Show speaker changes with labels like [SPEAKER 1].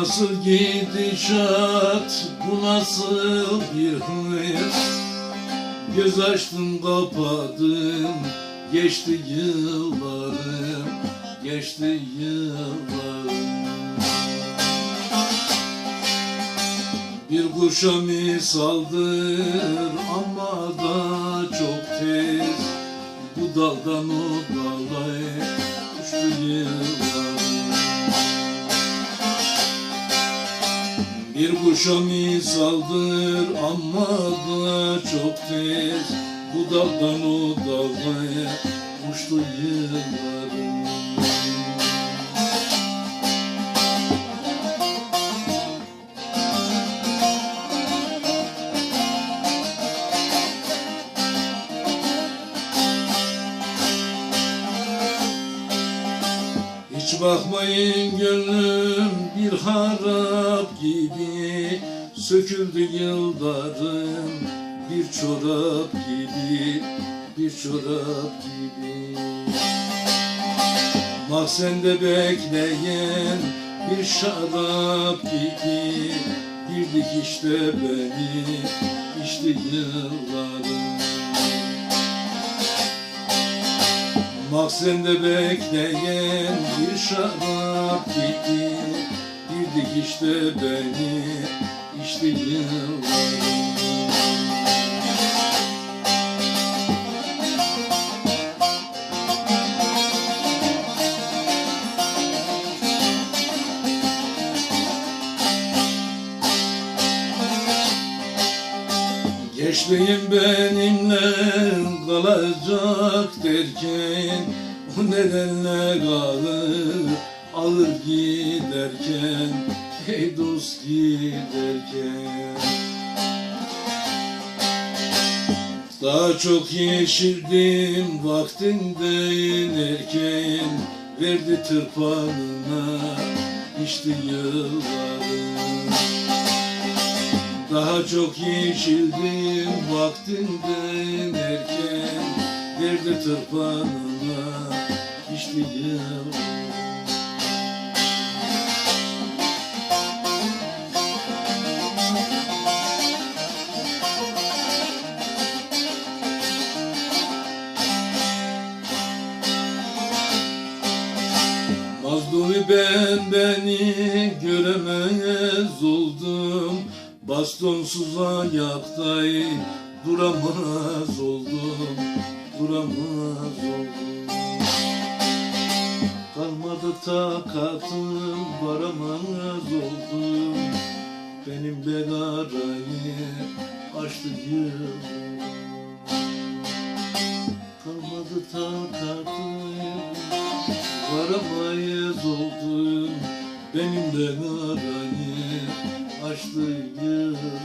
[SPEAKER 1] nasıl gidişat, bu nasıl bir hız Göz açtım kapadım, geçti yıllarım, geçti yıllarım. Bir kuşa misaldır ama da çok tez. Bu daldan o dala uçtu yıllarım Bir kuşa misaldır ama da çok tez. Bu daldan o dalgaya uçtu yıllarım Hiç bakmayın gönlüm bir harap gibi. Söküldü yıldarım bir çorap gibi Bir çorap gibi. Mahzende bekleyen bir şarap gibi. Bir dikişte beni içti yıllarım Mahzende bekleyen bir şarap gibi Bir dikişte beni içti yıllarım Gençliğim benimle kalacak derken O nedenle kalır alır giderken Ey dost giderken. Daha çok yeşildim vaktinden erken Verdi tırpanına içti yıllarım daha çok yeşildim vaktinden erken Verdi tırpanına içti yıl Mazlumi ben beni göremez oldum Bastonsuz ayaktay duramaz oldum Duramaz oldum. Kalmadı takatım varamaz oldum Benim begarayı açtı yıl Kalmadı takatım Varamayız oldum. Benim begarayı açtı gözlerim